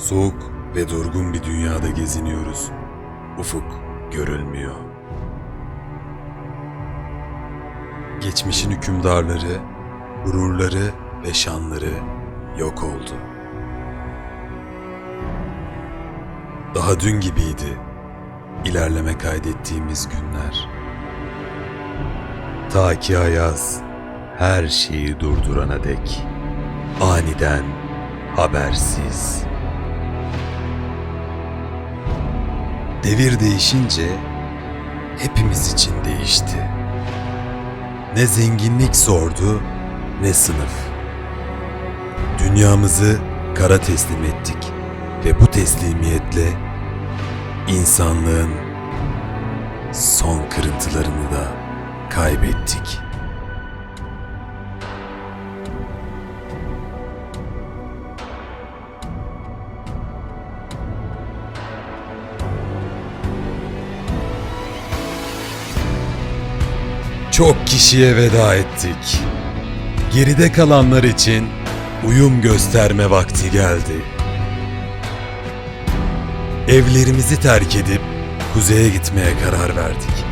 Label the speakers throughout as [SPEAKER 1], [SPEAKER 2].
[SPEAKER 1] Soğuk ve durgun bir dünyada geziniyoruz. Ufuk görülmüyor. Geçmişin hükümdarları, gururları ve şanları yok oldu. Daha dün gibiydi ilerleme kaydettiğimiz günler. Ta ki Ayaz her şeyi durdurana dek aniden habersiz. Devir değişince hepimiz için değişti. Ne zenginlik sordu ne sınıf. Dünyamızı kara teslim ettik ve bu teslimiyetle insanlığın son kırıntılarını da kaybettik. Çok kişiye veda ettik. Geride kalanlar için uyum gösterme vakti geldi. Evlerimizi terk edip kuzeye gitmeye karar verdik.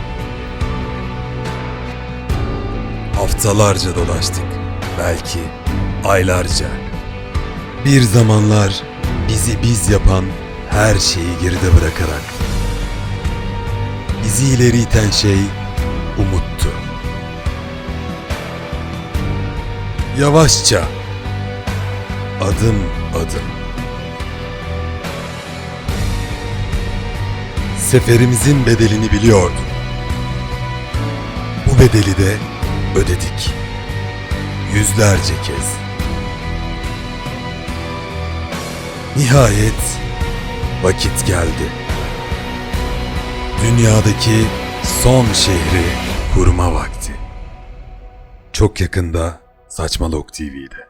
[SPEAKER 1] Haftalarca dolaştık, belki aylarca. Bir zamanlar bizi biz yapan her şeyi geride bırakarak bizi ileri iten şey umuttu. Yavaşça, adım adım seferimizin bedelini biliyordum. Bu bedeli de ödedik. Yüzlerce kez. Nihayet vakit geldi. Dünyadaki son şehri kurma vakti. Çok yakında Saçmalok TV'de.